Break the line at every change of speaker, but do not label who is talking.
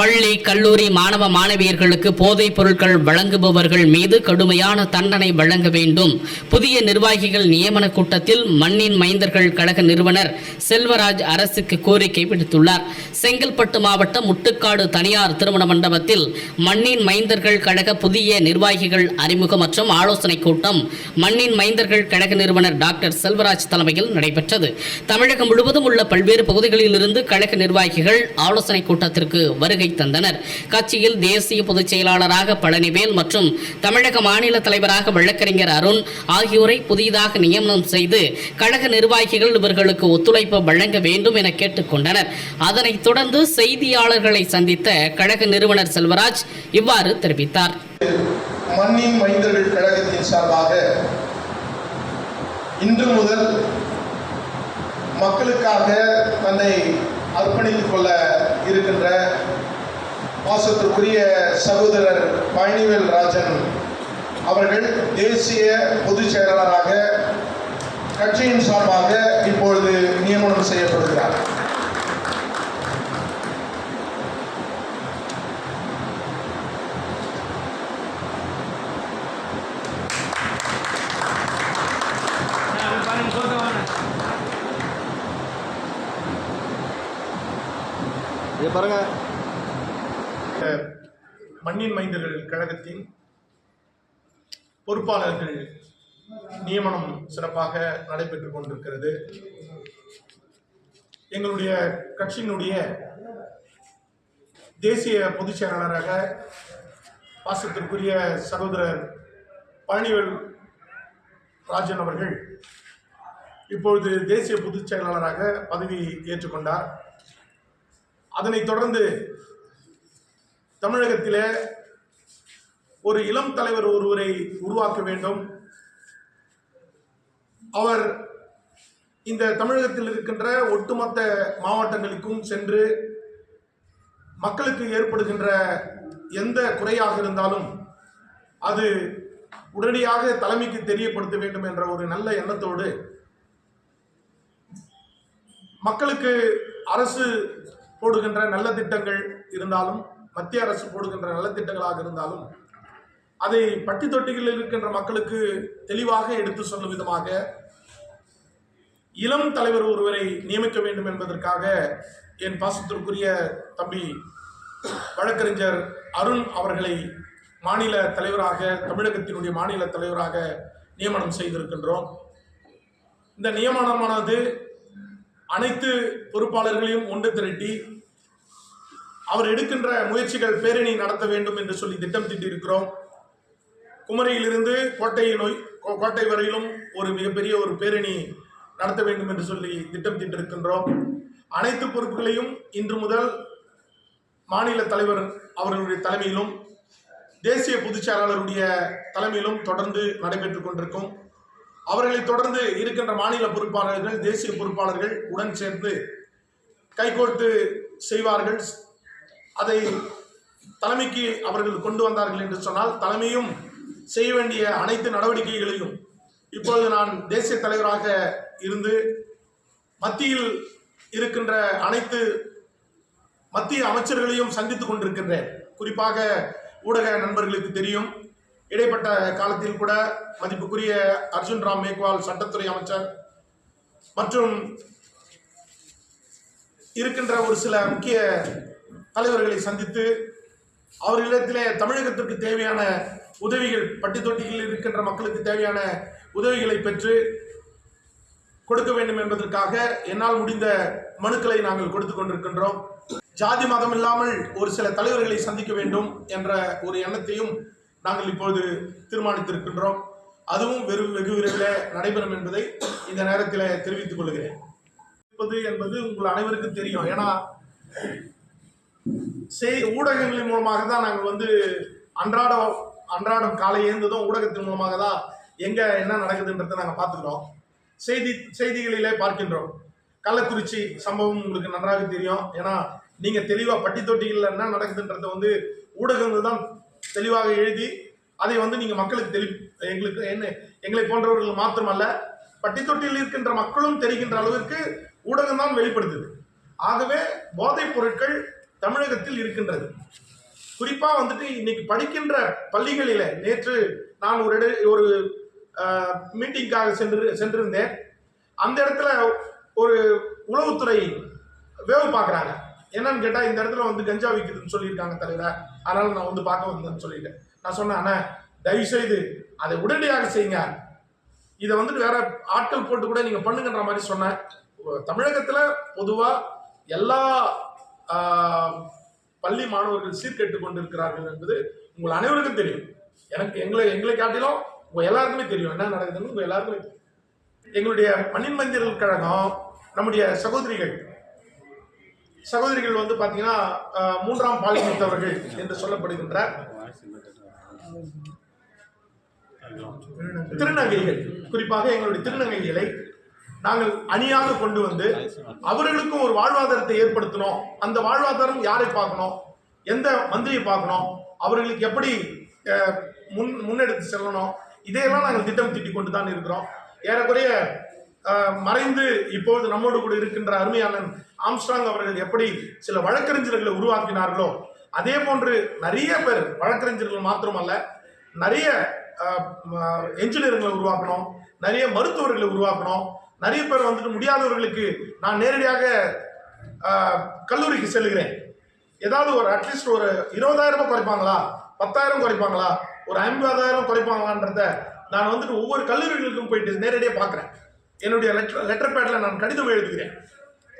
பள்ளி கல்லூரி மாணவ மாணவியர்களுக்கு போதைப் பொருட்கள் வழங்குபவர்கள் மீது கடுமையான தண்டனை வழங்க வேண்டும். புதிய நிர்வாகிகள் நியமன கூட்டத்தில் மண்ணின் மைந்தர்கள் கழக நிறுவனர் செல்வராஜ் அரசுக்கு கோரிக்கை விடுத்துள்ளார். செங்கல்பட்டு மாவட்டம் முட்டுக்காடு தனியார் திருமண மண்டபத்தில் மண்ணின் மைந்தர்கள் கழக புதிய நிர்வாகிகள் அறிமுகம் மற்றும் ஆலோசனை கூட்டம் மண்ணின் மைந்தர்கள் கழக நிறுவனர் டாக்டர் செல்வராஜ் தலைமையில் நடைபெற்றது. தமிழகம் முழுவதும் உள்ள பல்வேறு பகுதிகளிலிருந்து கழக நிர்வாகிகள் ஆலோசனை கூட்டத்திற்கு வருகை தந்தனர். கட்சியில் தேசிய பொதுச் செயலாளராக பழனிவேல் மற்றும் தமிழக மாநில தலைவராக வழக்கறிஞர் அருண் ஆகியோரை புதிதாக நியமனம் செய்து கழக நிர்வாகிகள் இவர்களுக்கு ஒத்துழைப்பு வழங்க வேண்டும் என கேட்டுக்கொண்டனர் அதனைத் தொடர்ந்து செய்தியாளர்களை சந்தித்த கழக நிறுவனர் செல்வராஜ் இவ்வாறு தெரிவித்தார்.
மண்ணின் மைந்தர்கள் கழகத்தின் சார்பாக இன்று முதல் மக்களுக்காக தன்னை அர்ப்பணித்துக் கொள்ள இருக்கின்ற பாசத்திற்குரிய சகோதரர் பழனிவேல் ராஜன் அவர்கள் தேசிய பொதுச் செயலாளராக கட்சியின் சார்பாக இப்பொழுது நியமனம் செய்யப்படுகிறார்.
பாருங்க.
மண்ணின் மைந்தர்கள் கழகத்தின் பொறுப்பாளர்கள் நியமனம் சிறப்பாக நடைபெற்றுக் கொண்டிருக்கிறது. எங்களுடைய கட்சியினுடைய தேசிய பொதுச் செயலாளராக பாசத்திற்குரிய சகோதரர் பழனிவேல் ராஜன் அவர்கள் இப்பொழுது தேசிய பொதுச் செயலாளராக பதவி ஏற்றுக்கொண்டார். அதனைத் தொடர்ந்து தமிழகத்திலே ஒரு இளம் தலைவர் ஒருவரை உருவாக்க வேண்டும். அவர் இந்த தமிழகத்தில் இருக்கின்ற ஒட்டுமொத்த மாவட்டங்களுக்கும் சென்று மக்களுக்கு ஏற்படுகின்ற எந்த குறையாக இருந்தாலும் அது உடனடியாக தலைமைக்கு தெரியப்படுத்த வேண்டும் என்ற ஒரு நல்ல எண்ணத்தோடு மக்களுக்கு அரசு போடுகின்ற நல்ல திட்டங்கள் இருந்தாலும் மத்திய அரசு போடுகின்ற நலத்திட்டங்களாக இருந்தாலும் அதை பட்டி தொட்டிகளில் இருக்கின்ற மக்களுக்கு தெளிவாக எடுத்து சொல்லும் விதமாக இளம் தலைவர் ஒருவரை நியமிக்க வேண்டும் என்பதற்காக என் பாசத்திற்குரிய தம்பி வழக்கறிஞர் அருண் அவர்களை மாநில தலைவராக தமிழகத்தினுடைய மாநில தலைவராக நியமனம் செய்திருக்கின்றோம். இந்த நியமனமானது அனைத்து பொறுப்பாளர்களையும் ஒன்று திரட்டி அவர் எடுக்கின்ற முயற்சிகள் பேரணி நடத்த வேண்டும் என்று சொல்லி திட்டம் தீட்டியிருக்கிறோம் குமரியிலிருந்து கோட்டையை நோய் கோ- கோட்டை வரையிலும் ஒரு மிகப்பெரிய ஒரு பேரணி நடத்த வேண்டும் என்று சொல்லி திட்டம் தீட்டிருக்கின்றோம் அனைத்து பொறுப்புகளையும் இன்று முதல் மாநில தலைவர் அவர்களுடைய தலைமையிலும் தேசிய பொதுச் செயலாளருடைய தலைமையிலும் தொடர்ந்து நடைபெற்றுக் கொண்டிருக்கும். அவர்களை தொடர்ந்து இருக்கின்ற மாநில பொறுப்பாளர்கள் தேசிய பொறுப்பாளர்கள் உடன் சேர்ந்து கைகோர்த்து செய்வார்கள். அதை தலைமைக்கு அவர்கள் கொண்டு வந்தார்கள் என்று சொன்னால் தலைமையும் செய்ய வேண்டிய அனைத்து நடவடிக்கைகளையும். இப்பொழுது நான் தேசிய தலைவராக இருந்து மத்தியில் இருக்கின்ற அனைத்து மத்திய அமைச்சர்களையும் சந்தித்துக் கொண்டிருக்கின்றேன். குறிப்பாக ஊடக நண்பர்களுக்கு தெரியும். இடைப்பட்ட காலத்தில் கூட மதிப்புக்குரிய அர்ஜுன் ராம் மேக்வால் சட்டத்துறை அமைச்சர் மற்றும் இருக்கின்ற ஒரு சில முக்கிய தலைவர்களை சந்தித்து அவர்களிடத்திலே தமிழகத்திற்கு தேவையான உதவிகள் பட்டி தொட்டியில் இருக்கின்ற மக்களுக்கு தேவையான உதவிகளை பெற்று கொடுக்க வேண்டும் என்பதற்காக என்னால் முடிந்த மனுக்களை நாங்கள் கொடுத்து கொண்டிருக்கின்றோம். ஜாதி மதம் இல்லாமல் ஒரு சில தலைவர்களை சந்திக்க வேண்டும் என்ற ஒரு எண்ணத்தையும் நாங்கள் இப்பொழுது தீர்மானித்திருக்கின்றோம். அதுவும் வெறு வெகு விரைவில் நடைபெறும் என்பதை இந்த நேரத்தில் தெரிவித்துக் கொள்கிறேன். இருப்பது என்பது உங்கள் அனைவருக்கும் தெரியும். ஏன்னா செய் ஊடகங்களின் மூலமாக தான் நாங்கள் வந்து அன்றாட அன்றாடம் காலை எழுந்ததும் ஊடகத்தின் மூலமாக தான் எங்கே என்ன நடக்குதுன்றதை நாங்கள் பார்த்துக்கிறோம். செய்தி செய்திகளிலே பார்க்கின்றோம். கள்ளக்குறிச்சி சம்பவம் உங்களுக்கு நன்றாக தெரியும். ஏன்னா நீங்கள் தெளிவாக பட்டி தொட்டிகளில் என்ன நடக்குதுன்றதை வந்து ஊடகங்கள் தான் தெளிவாக எழுதி அதை வந்து நீங்கள் மக்களுக்கு தெளி எங்களுக்கு என்ன எங்களை போன்றவர்கள் மாத்திரமல்ல பட்டி தொட்டியில் இருக்கின்ற மக்களும் தெரிகின்ற அளவிற்கு ஊடகம் தான் வெளிப்படுத்துது. ஆகவே போதைப் பொருட்கள் தமிழகத்தில் இருக்கின்றது. குறிப்பாக வந்துட்டு இன்னைக்கு படிக்கின்ற பள்ளிகளில் நேற்று நான் ஒரு இட ஒரு மீட்டிங்காக சென்று சென்றிருந்தேன். அந்த இடத்துல ஒரு உளவுத்துறை வேவு பார்க்குறாங்க. என்னன்னு கேட்டால் இந்த இடத்துல வந்து கஞ்சா விற்குதுன்னு சொல்லியிருக்காங்க தலைவர். அதனால் நான் வந்து பார்க்க வந்தேன்னு சொல்லிட்டேன். நான் சொன்னேன் அண்ணா தயவு செய்து அதை உடனடியாக செய்யுங்க. இதை வந்துட்டு வேற ஆட்கள் போட்டு கூட நீங்கள் பண்ணுங்கன்ற மாதிரி சொன்னேன். தமிழகத்தில் பொதுவாக எல்லா பள்ளி மாணவர்கள் சீர்கெட்டு கொண்டிருக்கிறார்கள் என்பது உங்கள் அனைவருக்கும் தெரியும். எனக்கு எங்களை எங்களை காட்டிலும் உங்க எல்லாருக்குமே தெரியும் என்ன நடக்குதுன்னு உங்க எல்லாருக்குமே தெரியும். எங்களுடைய மண்ணின் மந்திரல் கழகம் நம்முடைய சகோதரிகள். சகோதரிகள் வந்து பாத்தீங்கன்னா மூன்றாம் பாலினத்தவர்கள் என்று சொல்லப்படுகின்ற திருநங்கைகள். குறிப்பாக எங்களுடைய திருநங்கைகளை நாங்கள் அணியாக கொண்டு வந்து அவர்களுக்கும் ஒரு வாழ்வாதாரத்தை ஏற்படுத்தணும் அந்த வாழ்வாதாரம் யாரை பார்க்கணும்? எந்த மந்திரியை பார்க்கணும்? அவர்களுக்கு எப்படி முன் முன்னெடுத்து செல்லணும்? இதையெல்லாம் நாங்கள் திட்டம் தீட்டி கொண்டு தான் இருக்கிறோம். ஏறக்குறைய மறைந்து இப்பொழுது நம்மோடு கூட இருக்கின்ற அருமையாளன் ஆம்ஸ்ட்ராங் அவர்கள் எப்படி சில வழக்கறிஞர்களை உருவாக்கினார்களோ அதே போன்று நிறைய பேர் வழக்கறிஞர்கள் மாத்திரமல்ல நிறைய என்ஜினியர்களை உருவாக்கணும் நிறைய மருத்துவர்களை உருவாக்கணும் நிறைய பேர் வந்துட்டு முடியாதவர்களுக்கு நான் நேரடியாக கல்லூரிக்கு செல்லுகிறேன். ஏதாவது ஒரு அட்லீஸ்ட் ஒரு இருபதாயிரம் ரூபாய் குறைப்பாங்களா? பத்தாயிரம் குறைப்பாங்களா? ஒரு ஐம்பதாயிரம் குறைப்பாங்களான்றத நான் வந்துட்டு ஒவ்வொரு கல்லூரிகளுக்கும் போயிட்டு நேரடியாக பார்க்குறேன். என்னுடைய லெட்டர் லெட்டர் பேட்டில் நான் கடிதம் எழுதுகிறேன்.